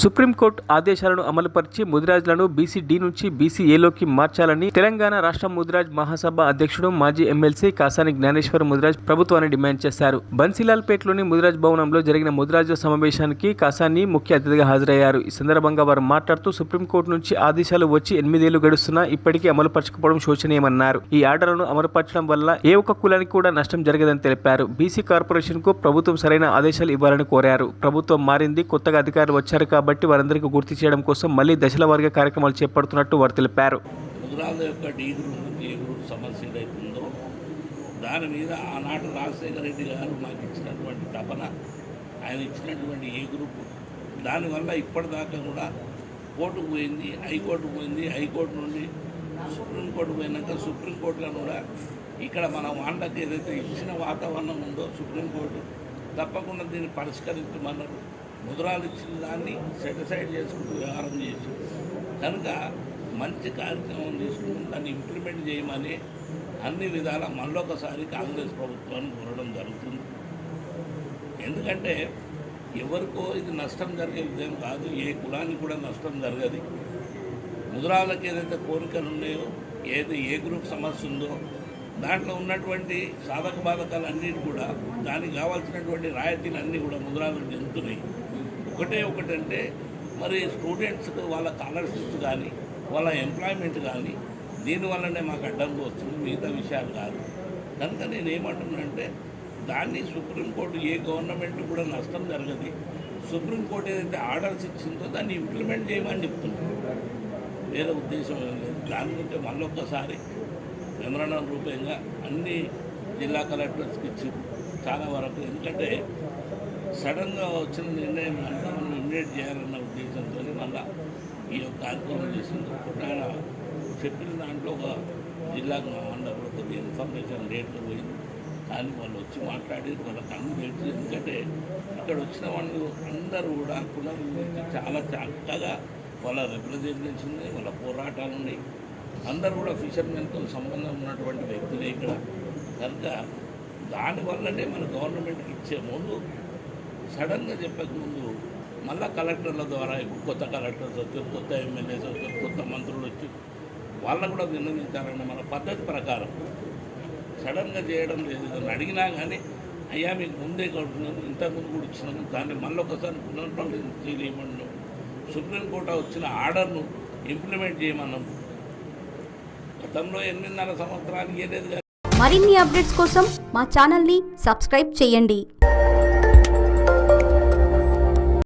Supreme court ఆదేశాలను అమలుపరిచి ముదిరాజ్లను బీసీ డి నుంచి బీసీ ఏలోకి మార్చాలని తెలంగాణ రాష్ట్ర ముదిరాజ్ మహాసభ అధ్యక్షుడు మాజీ ఎమ్మెల్సీ కాసాని జ్ఞానేశ్వర్ ముదిరాజ్ ప్రభుత్వాన్ని డిమాండ్ చేశారు. బన్సీలాల్పేటలోని ముదిరాజ్ భవనంలో జరిగిన ముదిరాజు సమావేశానికి కాసాని ముఖ్య అతిథిగా హాజరయ్యారు. ఈ సందర్భంగా వారు మాట్లాడుతూ సుప్రీంకోర్టు నుంచి ఆదేశాలు వచ్చి ఎనిమిదేళ్ళు గడుస్తున్నా ఇప్పటికీ అమలుపరచకపోవడం శోచనీయమన్నారు. ఈ ఆర్డర్లను అమలుపరచడం వల్ల ఏ ఒక్క కులానికి కూడా నష్టం జరగదని తెలిపారు. బీసీ కార్పొరేషన్కు ప్రభుత్వం సరైన ఆదేశాలు ఇవ్వాలని కోరారు. ప్రభుత్వం మారింది కొత్తగా అధికారులు వచ్చారు కాబట్టి వారందరికీ గుర్తు చేయడం కోసం మళ్ళీ దశల వారీగా కార్యక్రమాలు చేపడుతున్నట్టు వారు తెలిపారు. ముద్రాల యొక్క డీ గ్రూప్ ఏ గ్రూప్ సమస్య ఏదైతుందో దాని మీద ఆనాడు రాజశేఖర రెడ్డి గారు నాకు ఇచ్చినటువంటి తపన ఆయన ఇచ్చినటువంటి ఏ గ్రూప్. దానివల్ల ఇప్పటిదాకా కూడా కోర్టు పోయింది హైకోర్టు పోయింది హైకోర్టు నుండి సుప్రీంకోర్టు పోయినాక సుప్రీంకోర్టులో కూడా ఇక్కడ మన వాళ్ళకి ఏదైతే ఇచ్చిన వాతావరణం ఉందో సుప్రీంకోర్టు తప్పకుండా దీన్ని పరిష్కరించమన్నారు. ముద్రాలు ఇచ్చిన దాన్ని సెటిసైడ్ చేసుకుంటూ వ్యవహారం చేసి కనుక మంచి కార్యక్రమం తీసుకుని దాన్ని ఇంప్లిమెంట్ చేయమని అన్ని విధాల మళ్ళొకసారి కాంగ్రెస్ ప్రభుత్వాన్ని కోరడం జరుగుతుంది. ఎందుకంటే ఎవరికో ఇది నష్టం జరిగేదేం కాదు ఏ కులానికి కూడా నష్టం జరగదు. ముద్రాలకు ఏదైతే కోరికలు ఉన్నాయో ఏది ఏ గ్రూప్ సమస్య ఉందో దాంట్లో ఉన్నటువంటి సాధక బాధకాలు అన్నిటి కూడా దానికి కావాల్సినటువంటి రాయితీలు అన్నీ కూడా ముద్రాలు చెందుతున్నాయి. ఒకటే ఒకటంటే మరి స్టూడెంట్స్కి వాళ్ళ స్కాలర్షిప్స్ కానీ వాళ్ళ ఎంప్లాయ్మెంట్ కానీ దీనివల్లనే మాకు అడ్డంకి వస్తుంది మిగతా విషయాలు కాదు. కనుక నేను ఏమంటున్నానంటే దాన్ని సుప్రీంకోర్టు ఏ గవర్నమెంట్ కూడా నష్టం జరగదు. సుప్రీంకోర్టు ఏదైతే ఆర్డర్స్ ఇచ్చిందో దాన్ని ఇంప్లిమెంట్ చేయమని చెప్తున్నాను. వేరే ఉద్దేశం ఏం లేదు. దాని గురించి మళ్ళొక్కసారి మెమరణం రూపంగా అన్ని జిల్లా కలెక్టర్స్కి ఇచ్చి చాలా వరకు. ఎందుకంటే సడన్గా వచ్చిన నిర్ణయం అంతా మనం ఇమిడియేట్ చేయాలన్న ఉద్దేశంతో మళ్ళా ఈ యొక్క కార్యక్రమం చేసింది. ఆయన చెప్పిన దాంట్లో ఒక జిల్లాకు మా మండలంలో ఇన్ఫర్మేషన్ లేట్గా పోయింది. కానీ వాళ్ళు వచ్చి మాట్లాడి వాళ్ళకి అన్ని ఎందుకంటే ఇక్కడ వచ్చిన వాళ్ళు అందరూ కూడా కులం గురించి చాలా చక్కగా వాళ్ళ రిప్రజెంటేషన్ ఉన్నాయి వాళ్ళ పోరాటాలు ఉన్నాయి. అందరూ కూడా ఫిషర్మెన్తో సంబంధం ఉన్నటువంటి వ్యక్తులే ఇక్కడ. కనుక దానివల్లనే మన గవర్నమెంట్కి ఇచ్చే ముందు సడన్గా చెప్పకముందు మళ్ళా కలెక్టర్ల ద్వారా ఇప్పుడు కొత్త కలెక్టర్స్ వచ్చారు కొత్త ఎమ్మెల్యేస్ వచ్చారు కొత్త మంత్రులు వచ్చి వాళ్ళకు కూడా నిర్ణయించాలన్న మన పద్ధతి ప్రకారం. సడన్గా చేయడం లేదు. దాన్ని అడిగినా కానీ అయ్యా మీకు ముందే కొడుతున్నాను ఇంతకుముందు కూడా ఇచ్చినాము దాన్ని మళ్ళీ ఒకసారి పునర్పరిశీలన చేయమన్నాం సుప్రీంకోర్టు వచ్చిన ఆర్డర్ను ఇంప్లిమెంట్ చేయమన్నాం గతంలో ఎనిమిదిన్నర సంవత్సరానికి మరిన్ని అప్డేట్స్ కోసం మా ఛానల్ని సబ్స్క్రైబ్ చేయండి.